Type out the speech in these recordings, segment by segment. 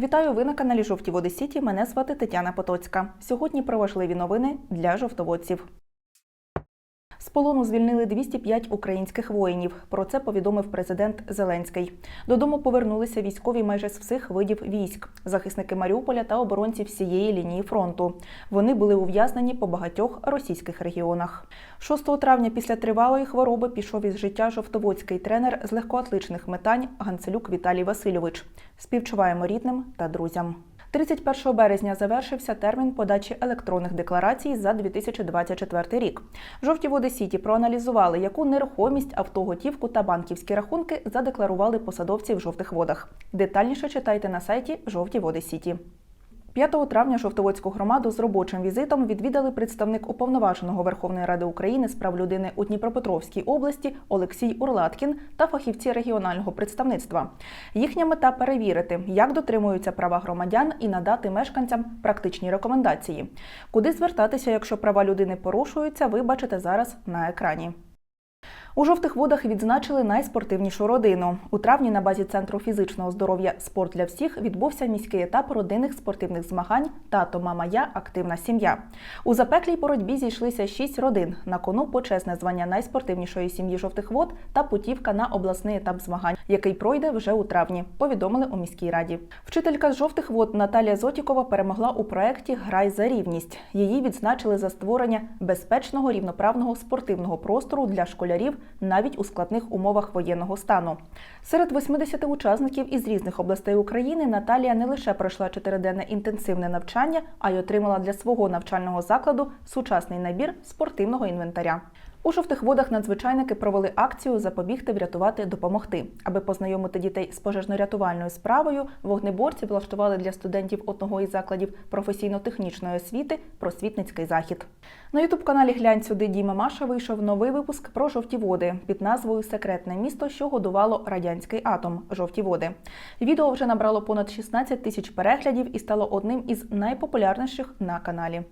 Вітаю ви на каналі Жовті Води Сіті. Мене звати Тетяна Потоцька. Сьогодні про важливі новини для жовтоводців. Полону звільнили 205 українських воїнів. Про це повідомив президент Зеленський. Додому повернулися військові майже з всіх видів військ, захисники Маріуполя та оборонці всієї лінії фронту. Вони були ув'язнені по багатьох російських регіонах. 6 травня після тривалої хвороби пішов із життя жовтоводський тренер з легкоатлетичних метань Ганцелюк Віталій Васильович. Співчуваємо рідним та друзям. 31 березня завершився термін подачі електронних декларацій за 2024 рік. Жовті води Сіті проаналізували, яку нерухомість, автоготівку та банківські рахунки задекларували посадовці в жовтих водах. Детальніше читайте на сайті Жовті Води Сіті. 5 травня Жовтоводську громаду з робочим візитом відвідали представник уповноваженого Верховної Ради України з прав людини у Дніпропетровській області Олексій Урлаткін та фахівці регіонального представництва. Їхня мета перевірити, як дотримуються права громадян і надати мешканцям практичні рекомендації. Куди звертатися, якщо права людини порушуються, ви бачите зараз на екрані. У жовтих водах відзначили найспортивнішу родину. У травні на базі центру фізичного здоров'я Спорт для всіх відбувся міський етап родинних спортивних змагань Тато, мама, я активна сім'я. У запеклій боротьбі зійшлися шість родин. На кону почесне звання найспортивнішої сім'ї жовтих вод та путівка на обласний етап змагань, який пройде вже у травні. Повідомили у міській раді. Вчителька з жовтих вод Наталія Зотікова перемогла у проєкті Грай за рівність. Її відзначили за створення безпечного рівноправного спортивного простору для школярів навіть у складних умовах воєнного стану. Серед 80 учасників із різних областей України Наталія не лише пройшла чотириденне інтенсивне навчання, а й отримала для свого навчального закладу сучасний набір спортивного інвентаря. У жовтих водах надзвичайники провели акцію Запобігти, врятувати, допомогти. Аби познайомити дітей з пожежно-рятувальною справою, вогнеборці влаштували для студентів одного із закладів професійно-технічної освіти просвітницький захід. На ютуб-каналі Глянь сюди Діма Маша вийшов новий випуск про жовті води під назвою Секретне місто, що годувало радянський атом жовті води. Відео вже набрало понад 16 тисяч переглядів і стало одним із найпопулярніших на каналі.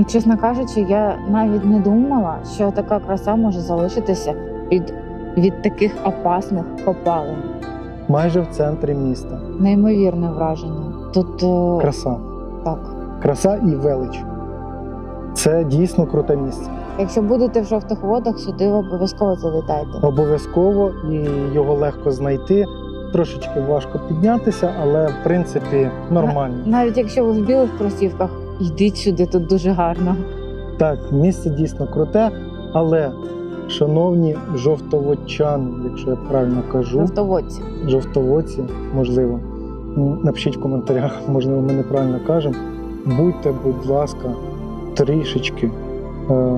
І чесно кажучи, я навіть не думала, що така краса може залишитися від, від таких опасних попалень. майже в центрі міста. Неймовірне враження. Тут е, Краса. так. Краса і велич. Це дійсно круте місце. Якщо будете в жовтих водах, сюди обов'язково завітайте. Обов'язково і його легко знайти. Трошечки важко піднятися, але в принципі нормально. Навіть якщо ви в білих кросівках, йдіть сюди, тут дуже гарно. Так, місце дійсно круте, але, шановні жовтоводчани, якщо я правильно кажу, Жовтоводці. жовтоводці, можливо, м, напишіть в коментарях, можливо, ми неправильно кажемо. Будьте, будь ласка, трішечки. Е,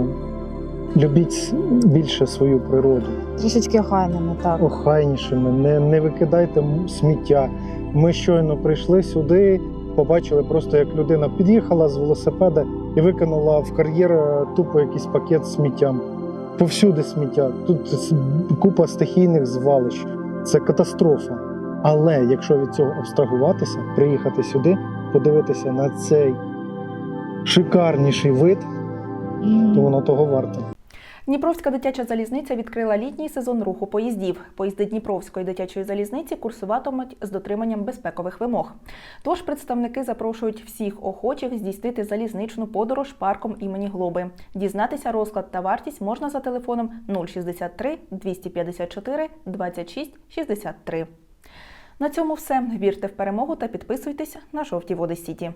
любіть с- більше свою природу, Трішечки охайними, так. охайнішими, не, не викидайте м- сміття. Ми щойно прийшли сюди, побачили просто, як людина під'їхала з велосипеда і викинула в кар'єр е, тупо якийсь пакет з сміттям. Повсюди сміття. Тут купа стихійних звалищ. Це катастрофа. Але якщо від цього абстрагуватися, приїхати сюди, подивитися на цей шикарніший вид, то воно того варте. Дніпровська дитяча залізниця відкрила літній сезон руху поїздів. Поїзди Дніпровської дитячої залізниці курсуватимуть з дотриманням безпекових вимог. Тож представники запрошують всіх охочих здійснити залізничну подорож парком імені Глоби. Дізнатися розклад та вартість можна за телефоном 063 254 26 63. На цьому все. Вірте в перемогу та підписуйтесь на жовті води Сіті.